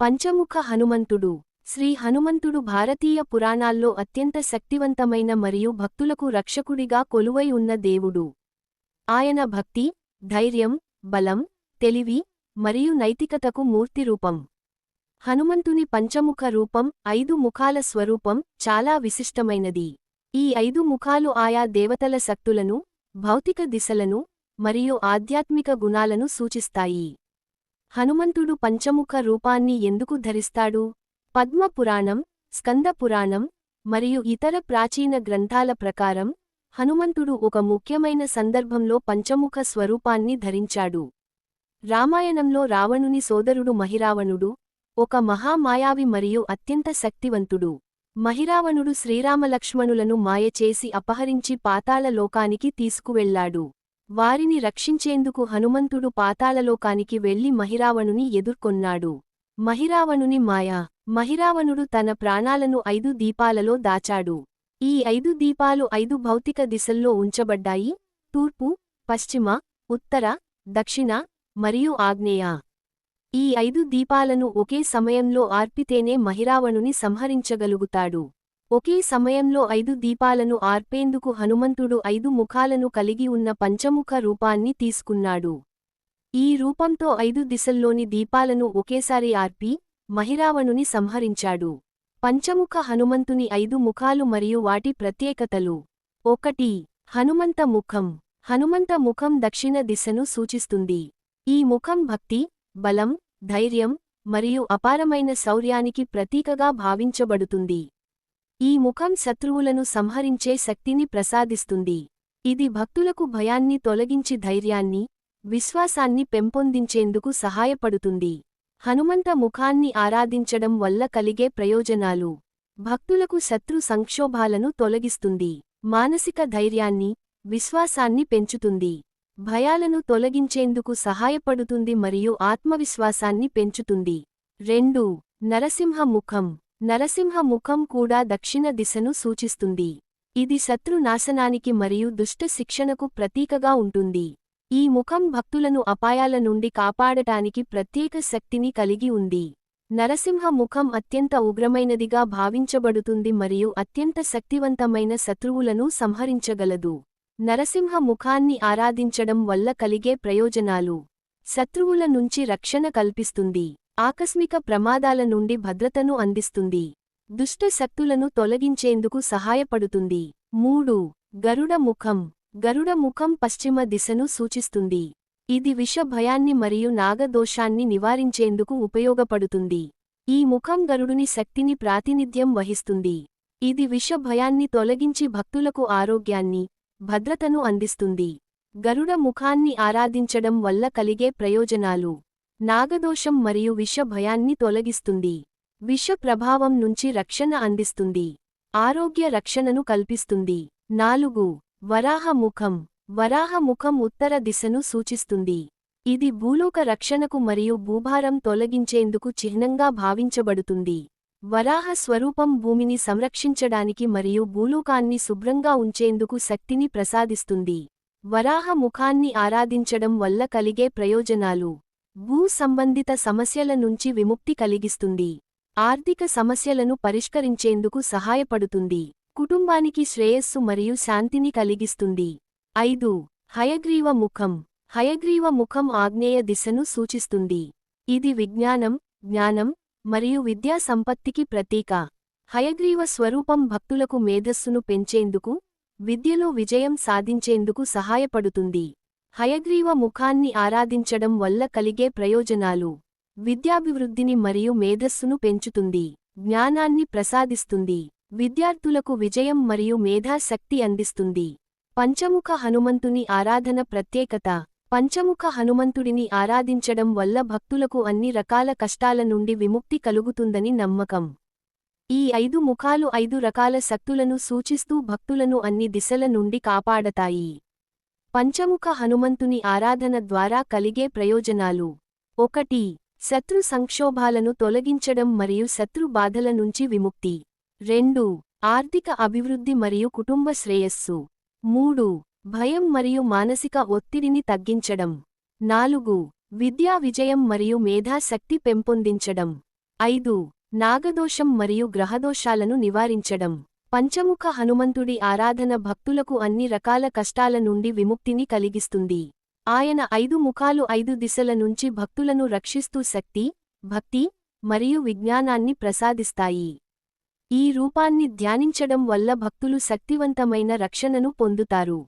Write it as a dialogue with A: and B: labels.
A: పంచముఖ హనుమంతుడు. శ్రీ హనుమంతుడు భారతీయ పురాణాల్లో అత్యంత శక్తివంతమైన మరియు భక్తులకు రక్షకుడిగా కొలువై ఉన్న దేవుడు. ఆయన భక్తి ధైర్యం బలం తెలివి మరియు నైతికతకు మూర్తిరూపం హనుమంతుని పంచముఖ రూపం ఐదు ముఖాల స్వరూపం చాలా విశిష్టమైనది. ఈ ఐదు ముఖాలు ఆయా దేవతల శక్తులను భౌతిక దిశలను మరియు ఆధ్యాత్మిక గుణాలను సూచిస్తాయి. హనుమంతుడు పంచముఖ రూపాన్ని ఎందుకు ధరిస్తాడు? పద్మ పురాణం స్కంద పురాణం మరియు ఇతర ప్రాచీన గ్రంథాల ప్రకారం హనుమంతుడు ఒక ముఖ్యమైన సందర్భంలో పంచముఖ స్వరూపాన్ని ధరించాడు. రామాయణంలో రావణుని సోదరుడు మహిరావణుడు ఒక మహామాయావి మరియు అత్యంత శక్తివంతుడు. మహిరావణుడు శ్రీరామలక్ష్మణులను మాయచేసి అపహరించి పాతాళ లోకానికి తీసుకువెళ్ళాడు వారిని రక్షించేందుకు హనుమంతుడు పాతాళలోకానికి వెళ్ళి మహిరావణుని ఎదుర్కొన్నాడు. మహిరావణుని మాయ మహిరావణుడు తన ప్రాణాలను ఐదు దీపాలలో దాచాడు. ఈ ఐదు దీపాలు ఐదు భౌతిక దిశల్లో ఉంచబడ్డాయి. తూర్పు పశ్చిమ ఉత్తర దక్షిణ మరియు ఆగ్నేయ. ఈ ఐదు దీపాలను ఒకే సమయంలో ఆర్పితేనే మహిరావణుని సంహరించగలుగుతాడు. ఒకే సమయంలో ఐదు దీపాలను ఆర్పేందుకు హనుమంతుడు ఐదు ముఖాలను కలిగి ఉన్న పంచముఖ రూపాన్ని తీసుకున్నాడు. ఈ రూపంతో ఐదు దిశల్లోని దీపాలను ఒకేసారి ఆర్పి మహిరావణుని సంహరించాడు. పంచముఖ హనుమంతుని ఐదు ముఖాలు మరియు వాటి ప్రత్యేకతలు. ఒకటి హనుమంత ముఖం. హనుమంత ముఖం దక్షిణ దిశను సూచిస్తుంది. ఈ ముఖం భక్తి బలం ధైర్యం మరియు అపారమైన శౌర్యానికి ప్రతీకగా భావించబడుతుంది. ఈ ముఖం శత్రువులను సంహరించే శక్తిని ప్రసాదిస్తుంది. ఇది భక్తులకు భయాన్ని తొలగించి ధైర్యాన్ని విశ్వాసాన్ని పెంపొందించేందుకు సహాయపడుతుంది. హనుమంత ముఖాన్ని ఆరాధించడం వల్ల కలిగే ప్రయోజనాలు. భక్తులకు శత్రు సంక్షోభాలను తొలగిస్తుంది. మానసిక ధైర్యాన్ని విశ్వాసాన్ని పెంచుతుంది. భయాలను తొలగించేందుకు సహాయపడుతుంది మరియు ఆత్మవిశ్వాసాన్ని పెంచుతుంది. రెండు. నరసింహ ముఖం. నరసింహ ముఖం కూడా దక్షిణ దిశను సూచిస్తుంది. ఇది శత్రు నాశనానికి మరియు దుష్ట శిక్షణకు ప్రతీకగా ఉంటుంది. ఈ ముఖం భక్తులను అపాయాల నుండి కాపాడటానికి ప్రత్యేక శక్తిని కలిగి ఉంది. నరసింహ ముఖం అత్యంత ఉగ్రమైనదిగా భావించబడుతుంది మరియు అత్యంత శక్తివంతమైన శత్రువులను సంహరించగలదు. నరసింహ ముఖాన్ని ఆరాధించడం వల్ల కలిగే ప్రయోజనాలు. శత్రువుల నుంచి రక్షణ కల్పిస్తుంది. ఆకస్మిక ప్రమాదాల నుండి భద్రతను అందిస్తుంది. దుష్ట శక్తులను తొలగించేందుకు సహాయపడుతుంది. మూడు గరుడ ముఖం. గరుడ ముఖం పశ్చిమ దిశను సూచిస్తుంది. ఇది విష భయాన్ని మరియు నాగదోషాన్ని నివారించేందుకు ఉపయోగపడుతుంది. ఈ ముఖం గరుడుని శక్తిని ప్రాతినిధ్యం వహిస్తుంది. ఇది విష భయాన్ని తొలగించి భక్తులకు ఆరోగ్యాన్ని భద్రతను అందిస్తుంది. గరుడ ముఖాన్ని ఆరాధించడం వల్ల కలిగే ప్రయోజనాలు. నాగదోషం మరియు విష భయాన్ని తొలగిస్తుంది. విష ప్రభావం నుంచి రక్షణ అందిస్తుంది. ఆరోగ్య రక్షణను కల్పిస్తుంది. నాలుగు. వరాహముఖం వరాహముఖం ఉత్తర దిశను సూచిస్తుంది. ఇది భూలోక రక్షణకు మరియు భూభారం తొలగించేందుకు చిహ్నంగా భావించబడుతుంది. వరాహ స్వరూపం భూమిని సంరక్షించడానికి మరియు భూలోకాన్ని శుభ్రంగా ఉంచేందుకు శక్తిని ప్రసాదిస్తుంది. వరాహ ముఖాన్ని ఆరాధించడం వల్ల కలిగే ప్రయోజనాలు. భూ సంబంధిత సమస్యల నుంచి విముక్తి కలిగిస్తుంది. ఆర్థిక సమస్యలను పరిష్కరించేందుకు సహాయపడుతుంది. కుటుంబానికి శ్రేయస్సు మరియు శాంతిని కలిగిస్తుంది. ఐదు. హయగ్రీవ ముఖం. హయగ్రీవ ముఖం ఆగ్నేయ దిశను సూచిస్తుంది. ఇది విజ్ఞానం జ్ఞానం మరియు విద్యా సంపత్తికి ప్రతీక. హయగ్రీవ స్వరూపం భక్తులకు మేధస్సును పెంచేందుకు విద్యలో విజయం సాధించేందుకు సహాయపడుతుంది. హయగ్రీవ ముఖాన్ని ఆరాధించడం వల్ల కలిగే ప్రయోజనాలు. విద్యాభివృద్ధిని మరియు మేధస్సును పెంచుతుంది. జ్ఞానాన్ని ప్రసాదిస్తుంది. విద్యార్థులకు విజయం మరియు మేధాశక్తి అందిస్తుంది. పంచముఖ హనుమంతుని ఆరాధన ప్రత్యేకత. పంచముఖ హనుమంతుడిని ఆరాధించడం వల్ల భక్తులకు అన్ని రకాల కష్టాల నుండి విముక్తి కలుగుతుందని నమ్మకం. ఈ ఐదు ముఖాలు ఐదు రకాల శక్తులను సూచిస్తూ భక్తులను అన్ని దిశల నుండి కాపాడతాయి. పంచముఖ హనుమంతుని ఆరాధన ద్వారా కలిగే ప్రయోజనాలు. ఒకటి శత్రు సంక్షోభాలను తొలగించడం మరియు శత్రు బాధల నుంచి విముక్తి. రెండు ఆర్థిక అభివృద్ధి మరియు కుటుంబ శ్రేయస్సు. మూడు భయం మరియు మానసిక ఒత్తిడిని తగ్గించడం. నాలుగు విద్యా విజయం మరియు మేధాశక్తి పెంపొందించడం. ఐదు నాగదోషం మరియు గ్రహదోషాలను నివారించడం. పంచముఖ హనుమంతుడి ఆరాధన భక్తులకు అన్ని రకాల కష్టాల నుండి విముక్తిని కలిగిస్తుంది. ఆయన ఐదు ముఖాలు ఐదు దిశల నుంచి భక్తులను రక్షిస్తూ శక్తి భక్తి మరియు విజ్ఞానాన్ని ప్రసాదిస్తాయి. ఈ రూపాన్ని ధ్యానించడం వల్ల భక్తులు శక్తివంతమైన రక్షణను పొందుతారు.